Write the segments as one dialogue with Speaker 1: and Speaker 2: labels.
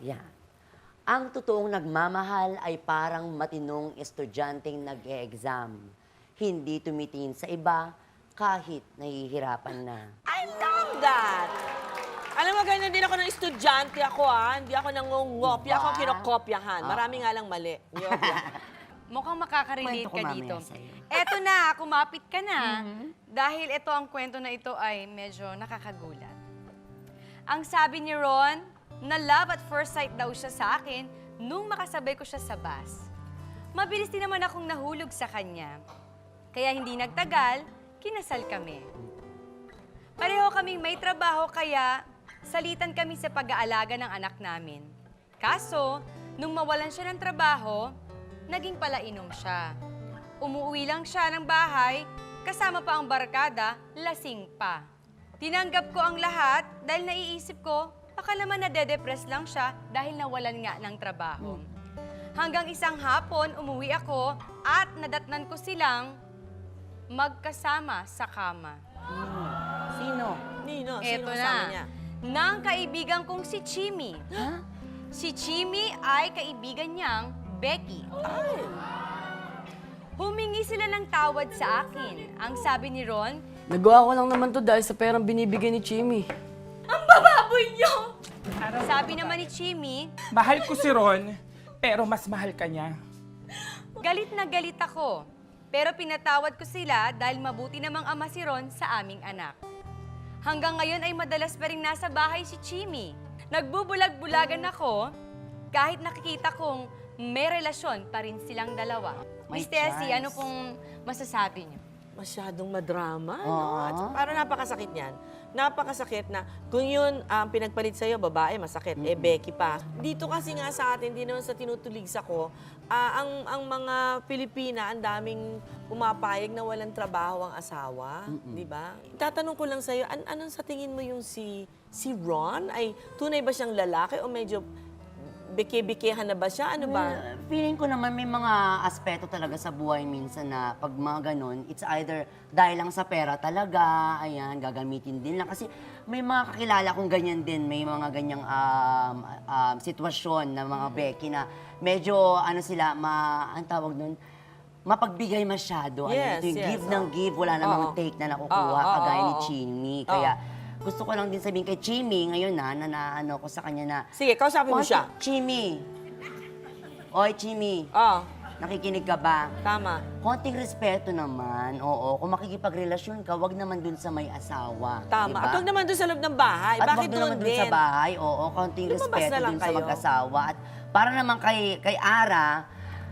Speaker 1: Yan. Ang totoong nagmamahal ay parang matinong estudyanteng nag-e-exam. Hindi tumitingin sa iba kahit nahihirapan na.
Speaker 2: I love that! Alam mo, ganyan din ako ng estudyante ako, ah. Hindi ako nangungopya, ako
Speaker 1: Diba?
Speaker 2: kinokopyahan.
Speaker 1: Ah.
Speaker 2: Marami nga lang mali.
Speaker 3: Mukhang makaka-relate
Speaker 1: Kwento ko
Speaker 3: ka
Speaker 1: mamaya
Speaker 3: dito.
Speaker 1: sa'yo.
Speaker 3: Eto na, kumapit ka na. Dahil ito ang kwento na ito ay medyo nakakagulat. Ang sabi ni Ron, na love at first sight daw siya sa akin nung makasabay ko siya sa bus. Mabilis din naman akong nahulog sa kanya. Kaya hindi nagtagal, kinasal kami. Pareho kaming may trabaho kaya salitan kami sa pag-aalaga ng anak namin. Kaso, nung mawalan siya ng trabaho, naging palainom siya. Umuwi lang siya ng bahay, kasama pa ang barkada, lasing pa. Tinanggap ko ang lahat dahil naiisip ko, baka naman nade-depress lang siya dahil nawalan nga ng trabaho. Hanggang isang hapon, umuwi ako at nadatnan ko silang magkasama sa kama.
Speaker 1: Sino?
Speaker 2: Nino, sino
Speaker 3: Eto
Speaker 2: kasama niya?
Speaker 3: Nang kaibigan kong si Chimi.
Speaker 1: Ha?
Speaker 3: Si Chimi ay kaibigan niyang Becky.
Speaker 2: Ay,
Speaker 3: Humingi sila ng tawad sa akin. Ang sabi ni Ron,
Speaker 4: Nagawa ko lang naman to dahil sa perang binibigay ni Chimmy.
Speaker 3: ang bababoy niyo! Sabi naman ni Chimi,
Speaker 5: Mahal ko si Ron, pero mas mahal ka niya.
Speaker 3: galit na galit ako. Pero pinatawad ko sila dahil mabuti namang ama si Ron sa aming anak. Hanggang ngayon ay madalas pa rin nasa bahay si Chimi. Nagbubulag-bulagan ako kahit nakikita kong may relasyon pa rin silang dalawa. Miss Tessie,
Speaker 1: chance.
Speaker 3: ano pong masasabi niyo?
Speaker 2: Masyadong madrama, no?
Speaker 1: Oo.
Speaker 2: At parang napakasakit niyan. Napakasakit na kung yun ang pinagpalit sa'yo, babae, masakit. Eh, Becky pa. Dito kasi nga sa atin, di naman sa tinutulig sa ko, ah, ang, ang mga Pilipina, ang daming pumapayag na walang trabaho ang asawa. Di ba? Tatanong ko lang sa'yo, an anong sa tingin mo yung si, si Ron? Ay, tunay ba siyang lalaki o medyo bike-bikehan na ba siya? Ano ba?
Speaker 1: Well, feeling ko naman may mga aspeto talaga sa buhay minsan na pag mga ganun, it's either dahil lang sa pera talaga, ayan, gagamitin din lang. Kasi may mga kakilala kong ganyan din, may mga ganyang um, um, sitwasyon na mga Becky na medyo ano sila, ma, ang tawag nun, mapagbigay masyado.
Speaker 2: Yes,
Speaker 1: ano, ito yung
Speaker 2: yes,
Speaker 1: give ng
Speaker 2: oo.
Speaker 1: give, wala namang
Speaker 2: Oo.
Speaker 1: take na nakukuha,
Speaker 2: Oo, oo,
Speaker 1: kagaya ni
Speaker 2: oo.
Speaker 1: Chini. Kaya gusto ko lang din sabihin kay Chimi ngayon na, na, na ano ko sa kanya na,
Speaker 2: Sige, kausapin mo siya.
Speaker 1: Chimi. Oy, Chimi.
Speaker 2: Oh,
Speaker 1: Nakikinig ka ba?
Speaker 2: tama.
Speaker 1: Konting respeto naman, oo. Kung makikipagrelasyon ka, wag naman dun sa may asawa.
Speaker 2: Tama.
Speaker 1: diba?
Speaker 2: At huwag naman doon sa loob ng bahay.
Speaker 1: At
Speaker 2: Bakit
Speaker 1: wag
Speaker 2: doon
Speaker 1: naman dun
Speaker 2: din?
Speaker 1: sa bahay, oo. Konting
Speaker 2: Lumabas
Speaker 1: respeto
Speaker 2: na lang
Speaker 1: dun sa
Speaker 2: kayo.
Speaker 1: mag-asawa. At para naman kay, kay Ara,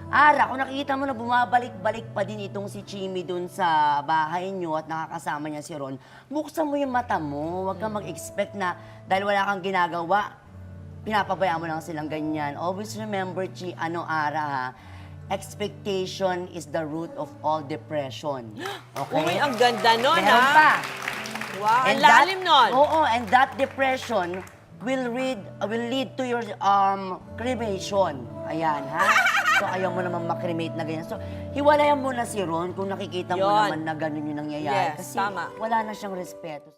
Speaker 1: Ara, kung nakikita mo na bumabalik-balik pa din itong si Chimi dun sa bahay niyo at nakakasama niya si Ron, buksan mo yung mata mo. Huwag kang mag-expect na dahil wala kang ginagawa, pinapabayaan mo lang silang ganyan. Always remember, Chi, ano, Ara, ha? Expectation is the root of all depression. Okay?
Speaker 2: Uy, ang ganda nun,
Speaker 1: Meron
Speaker 2: ha?
Speaker 1: pa.
Speaker 2: Wow, ang
Speaker 1: And that-
Speaker 2: lalim nun.
Speaker 1: Oo, and that depression will lead will lead to your um cremation. Ayan, ha? So, ayaw mo naman makremate na ganyan. So, hiwalayan mo na si Ron kung nakikita mo
Speaker 2: Yun.
Speaker 1: naman na ganun yung nangyayari.
Speaker 2: Yes,
Speaker 1: Kasi
Speaker 2: tama.
Speaker 1: wala na siyang respeto.